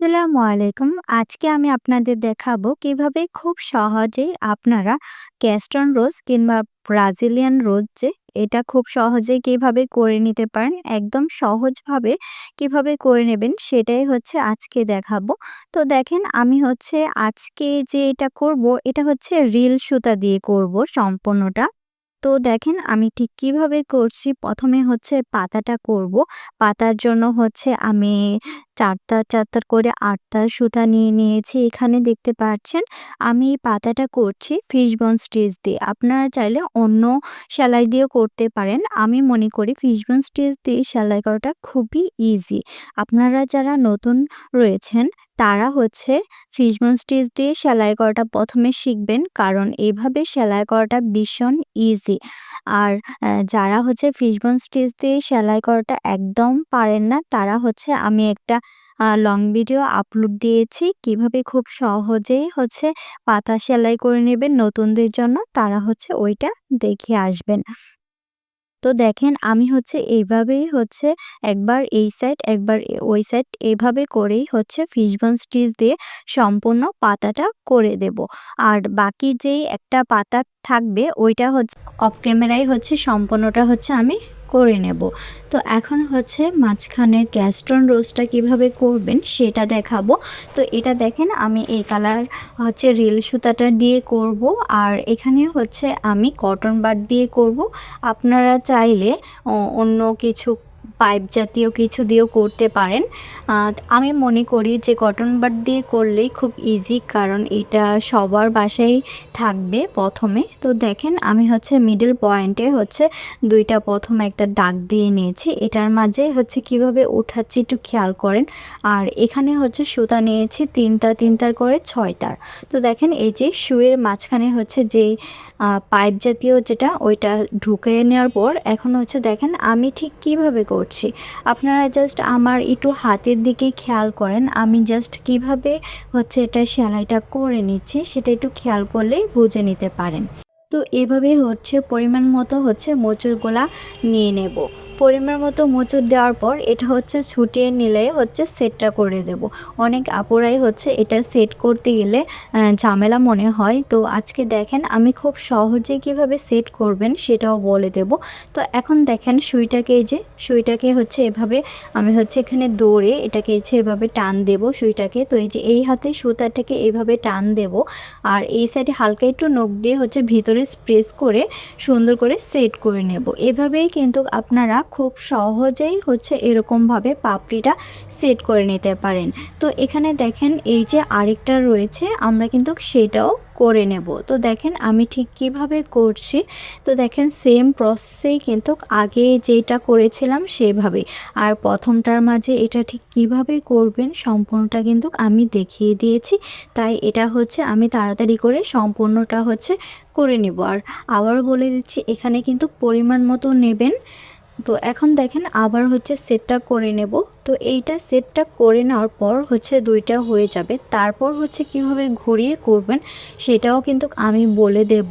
আসসালামু আলাইকুম। আজকে আমি আপনাদের দেখাবো কীভাবে খুব সহজেই আপনারা ক্যাস্টন রোজ কিংবা ব্রাজিলিয়ান রোজ যে, এটা খুব সহজেই কীভাবে করে নিতে পারেন। একদম সহজভাবে কীভাবে করে নেবেন সেটাই হচ্ছে আজকে দেখাবো। তো দেখেন, আমি হচ্ছে আজকে যে এটা করব, এটা হচ্ছে রিল সুতা দিয়ে করব সম্পূর্ণটা। তো দেখেন, আমি ঠিক কীভাবে করছি, প্রথমে হচ্ছে পাতাটা করব পাতার জন্য হচ্ছে আমি চারটা চারটা করে আটটা সুতা নিয়ে নিয়েছি। এখানে দেখতে পাচ্ছেন, আমি এই পাতাটা করছি ফিশবন স্টিচ দিয়ে। আপনারা চাইলে অন্য সেলাই দিয়েও করতে পারেন। আমি মনে করি ফিশবন স্টিচ দিয়ে সেলাই করাটা খুবই ইজি আপনারা যারা নতুন রয়েছেন, তারা হচ্ছে ফিশবন স্টিচ দিয়ে সেলাই করাটা প্রথমে শিখবেন, কারণ এইভাবে সেলাই করাটা ভীষণ ইজি আর যারা হচ্ছে ফিশবন স্টিচ দিয়ে সেলাই করাটা একদম পারেন না, তারা হচ্ছে আমি একটা লং ভিডিও আপলোড দিয়েছি। কীভাবে খুব সহজেই হচ্ছে পাতা সেলাই করে নেবেন নতুনদের জন্য, তারা হচ্ছে ওইটা দেখে আসবেন। তো দেখেন, আমি হচ্ছে এইভাবেই হচ্ছে একবার এই সাইড একবার ওই সাইড এভাবে করেই হচ্ছে ফিশবন স্টিচ দিয়ে সম্পূর্ণ পাতাটা করে দেব। আর বাকি যেই একটা পাতা থাকবে, ওইটা হচ্ছে অফ ক্যামেরায় হচ্ছে সম্পূর্ণটা হচ্ছে আমি করে নেব। তো এখন হচ্ছে মাঝখানের ক্যাস্টন রোজটা কীভাবে করবেন সেটা দেখাবো। তো এটা দেখেন আমি এই কালার হচ্ছে রিল সুতাটা দিয়ে করব আর এখানে হচ্ছে আমি কটন বাট দিয়ে করব। আপনারা চাইলে অন্য কিছু পাইপ জাতীয় কিছু দিয়েও করতে পারেন। আমি মনে করি যে কটন বাড দিয়ে করলেই খুব ইজি কারণ এটা সবার বাসায় থাকবে প্রথমে। তো দেখেন, আমি হচ্ছে মিডল পয়েন্টে হচ্ছে দুইটা প্রথম একটা দাগ দিয়ে নিয়েছি। এটার মাঝে হচ্ছে কীভাবে উঠাচ্ছি একটু খেয়াল করেন। আর এখানে হচ্ছে সুতা নিয়েছি তিনটা, তিনটার করে ছয়টার। তো দেখেন, এই যে শুয়ের মাঝখানে হচ্ছে যে পাইপ জাতীয় যেটা, ওইটা ঢুকে নেওয়ার পর এখন হচ্ছে দেখেন, আমি ঠিক কীভাবে করছি? আপনারা জাস্ট আমার একটু হাতের দিকে খেয়াল করেন। আমি জাস্ট কীভাবে হচ্ছে এটা সেলাইটা করে নিচ্ছি, সেটা একটু খেয়াল করলে বুঝে নিতে পারেন। তো এভাবে হচ্ছে পরিমাণ মতো হচ্ছে মোচড়গুলা নিয়ে নেব। পরিমাণ মতো মোচড় দেওয়ার পর এটা হচ্ছে ছুটিয়ে নিলে হচ্ছে সেটটা করে দেব। অনেক আপুরাই হচ্ছে এটা সেট করতে গেলে ঝামেলা মনে হয়। তো আজকে দেখেন আমি খুব সহজে কীভাবে সেট করবেন সেটাও বলে দেব। তো এখন দেখেন সুইটাকে যে, সুইটাকে হচ্ছে এভাবে আমি হচ্ছে এখানে দৌড়ে এটাকে এসে এভাবে টান দেব সুইটাকে। তো এই যে এই হাতে সুতাটাকে এভাবে টান দেব। আর এই সাইডে হালকা একটু নখ দিয়ে হচ্ছে ভিতরে স্প্রেস করে সুন্দর করে সেট করে নেব। এভাবেই কিন্তু আপনারা খুব সহজেই হচ্ছে এরকমভাবে পাপড়িটা সেট করে নিতে পারেন। তো এখানে দেখেন এই যে আরেকটা রয়েছে, আমরা কিন্তু সেটাও করে নেব। তো দেখেন আমি ঠিক কীভাবে করছি। তো দেখেন সেম প্রসেসেই কিন্তু আগে যেটা করেছিলাম সেভাবে আর প্রথমটার মাঝে এটা ঠিক কীভাবে করবেন সম্পূর্ণটা কিন্তু আমি দেখিয়ে দিয়েছি। তাই এটা হচ্ছে আমি তাড়াতাড়ি করে সম্পূর্ণটা হচ্ছে করে নেব। আর আবার বলে দিচ্ছি, এখানে কিন্তু পরিমাণ মতো নেবেন। তো এখন দেখেন আবার হচ্ছে সেটটা করে নেব। তো এইটা সেটটা করে নেওয়ার পর হচ্ছে দুইটা হয়ে যাবে। তারপর হচ্ছে কীভাবে ঘুরিয়ে করবেন সেটাও কিন্তু আমি বলে দেব।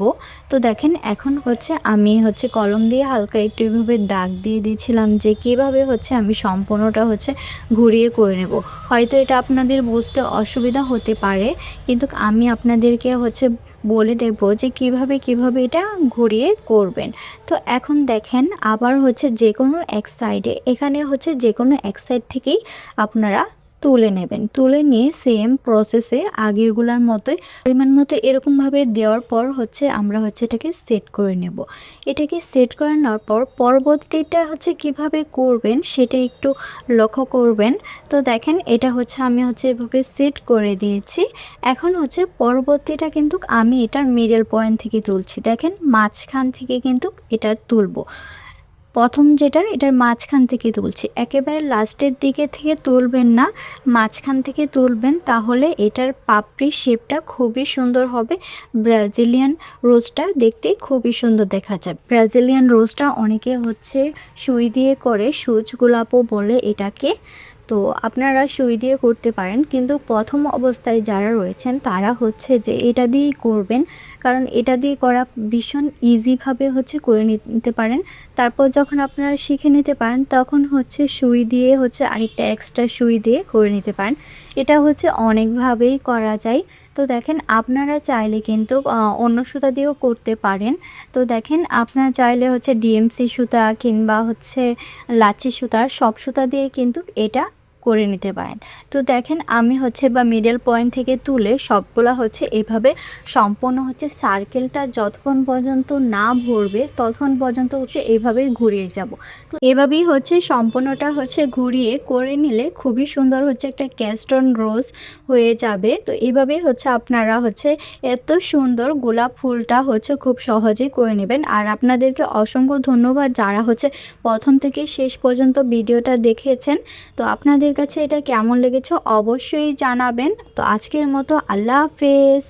তো দেখেন এখন হচ্ছে আমি হচ্ছে কলম দিয়ে হালকা একটু এভাবে দাগ দিয়ে দিয়েছিলাম যে কীভাবে হচ্ছে আমি সম্পূর্ণটা হচ্ছে ঘুরিয়ে করে নেব। হয়তো এটা আপনাদের বুঝতে অসুবিধা হতে পারে, কিন্তু আমি আপনাদেরকে হচ্ছে বলে দেব যে কীভাবে কীভাবে এটা ঘুরিয়ে করবেন। তো এখন দেখেন আবার হচ্ছে যে কোনো এক সাইডে এখানে হচ্ছে যে কোনো এক সাইড থেকেই আপনারা তুলে নেবেন। তুলে নিয়ে সেম প্রসেসে আগেরগুলার মতোই পরিমাণ মতো এরকমভাবে দেওয়ার পর হচ্ছে আমরা হচ্ছে এটাকে সেট করে নেব। এটাকে সেট করে নেওয়ার পর পরবর্তীটা হচ্ছে কীভাবে করবেন সেটা একটু লক্ষ্য করবেন। তো দেখেন এটা হচ্ছে আমি হচ্ছে এভাবে সেট করে দিয়েছি। এখন হচ্ছে পরবর্তীটা কিন্তু আমি এটার মিডল পয়েন্ট থেকে তুলছি। দেখেন মাঝখান থেকে কিন্তু এটা তুলবো। প্রথম যেটার, এটার মাঝখান থেকে তুলছি। একেবারে লাস্টের দিকে থেকে তুলবেন না, মাঝখান থেকে তুলবেন, তাহলে এটার পাপড়ির শেপটা খুবই সুন্দর হবে। ব্রাজিলিয়ান রোজটা দেখতে খুবই সুন্দর দেখা যায়। ব্রাজিলিয়ান রোজটা অনেকে হচ্ছে সুই দিয়ে করে, সুচ গোলাপও বলে এটাকে। তো আপনারা সুই দিয়ে করতে পারেন। কিন্তু প্রথম অবস্থায় যারা রয়েছেন, তারা হচ্ছে যে এটা দিয়েই করবেন। কারণ এটা দিয়ে করা ভীষণ ইজিভাবে হচ্ছে করে নিতে পারেন। তারপর যখন আপনারা শিখে নিতে পারেন, তখন হচ্ছে সুই দিয়ে হচ্ছে আরেকটা এক্সট্রা সুই দিয়ে করে নিতে পারেন। এটা হচ্ছে অনেকভাবেই করা যায়। তো দেখেন, আপনারা চাইলে কিন্তু অন্য সুতা দিয়েও করতে পারেন। তো দেখেন, আপনারা চাইলে হচ্ছে ডিএমসি সুতা কিংবা হচ্ছে লাচি সুতা, সব সুতা দিয়ে কিন্তু এটা করে নিতে পারেন। তো দেখেন আমি হচ্ছে বা মিডল পয়েন্ট থেকে তুলে সবগুলা হচ্ছে এভাবে সম্পূর্ণ হচ্ছে সার্কেলটা যতক্ষণ পর্যন্ত না ভরবে ততক্ষণ পর্যন্ত হচ্ছে এভাবেই ঘুরিয়ে যাব। তো এভাবেই হচ্ছে সম্পূর্ণটা হচ্ছে ঘুরিয়ে করে নিলে খুবই সুন্দর হচ্ছে একটা ক্যাস্টন রোজ হয়ে যাবে। তো এভাবেই হচ্ছে আপনারা হচ্ছে এত সুন্দর গোলাপ ফুলটা হচ্ছে খুব সহজেই করে নেবেন। আর আপনাদেরকে অসংখ্য ধন্যবাদ যারা হচ্ছে প্রথম থেকে শেষ পর্যন্ত ভিডিওটা দেখেছেন। তো আপনাদের কাছে এটা কেমন লেগেছে অবশ্যই জানাবেন। তো আজকের মতো আল্লাহ হাফেজ।